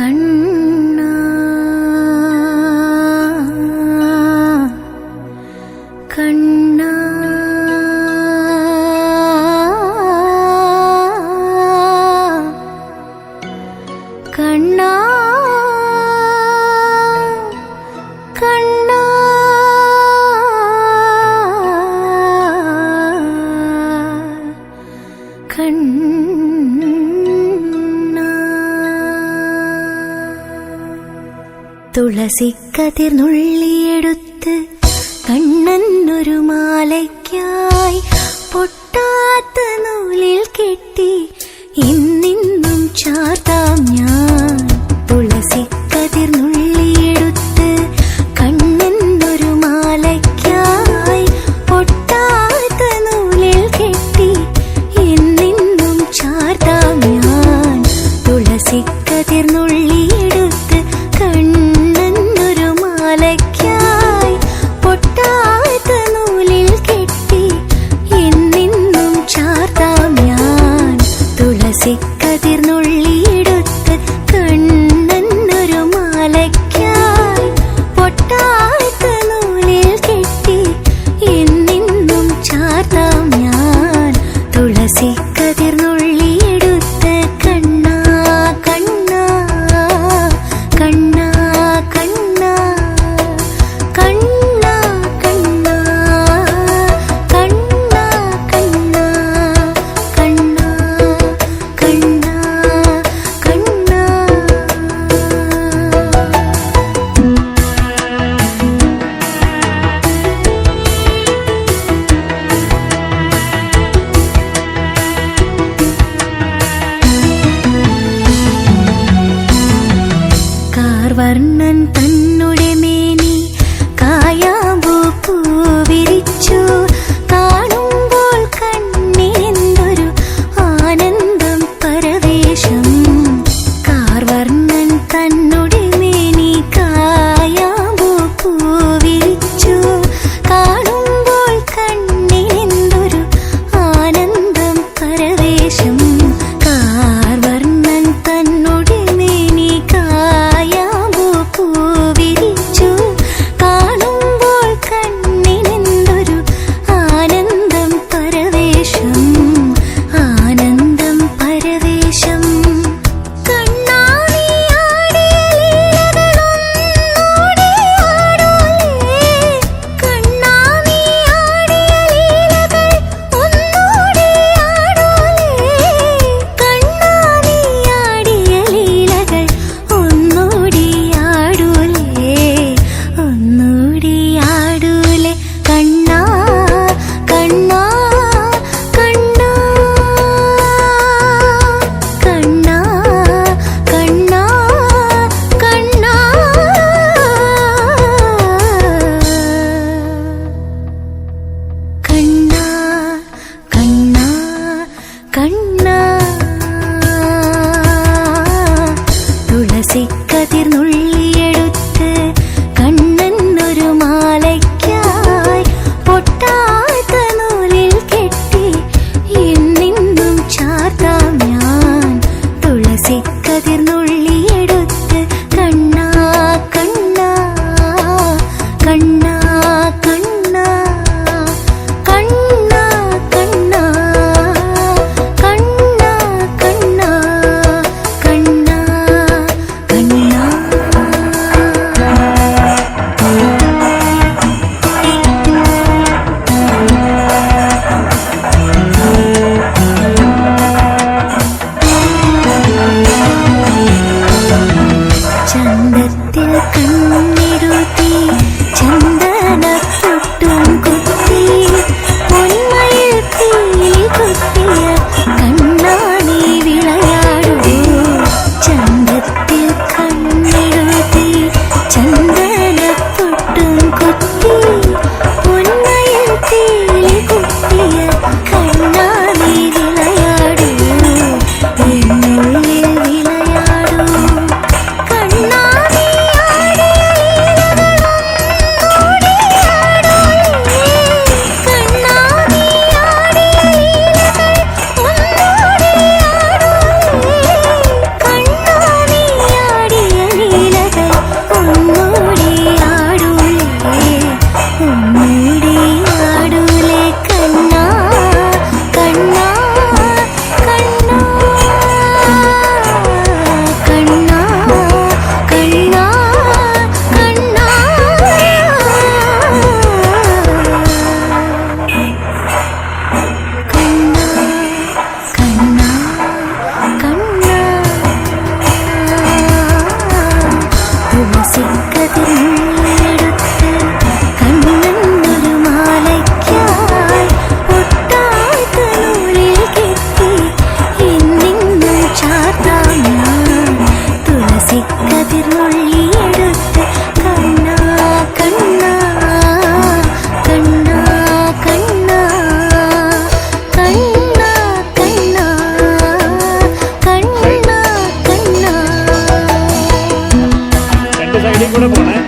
കണ്ണാ. കണ്ണാ. കണ്ണ. തുളസിക്കതിർ നുള്ളിയെടുത്ത് കണ്ണൻ ഒരു മാലയ്ക്കായി പൊട്ടാത്ത നൂലിൽ കെട്ടി Bora, bora.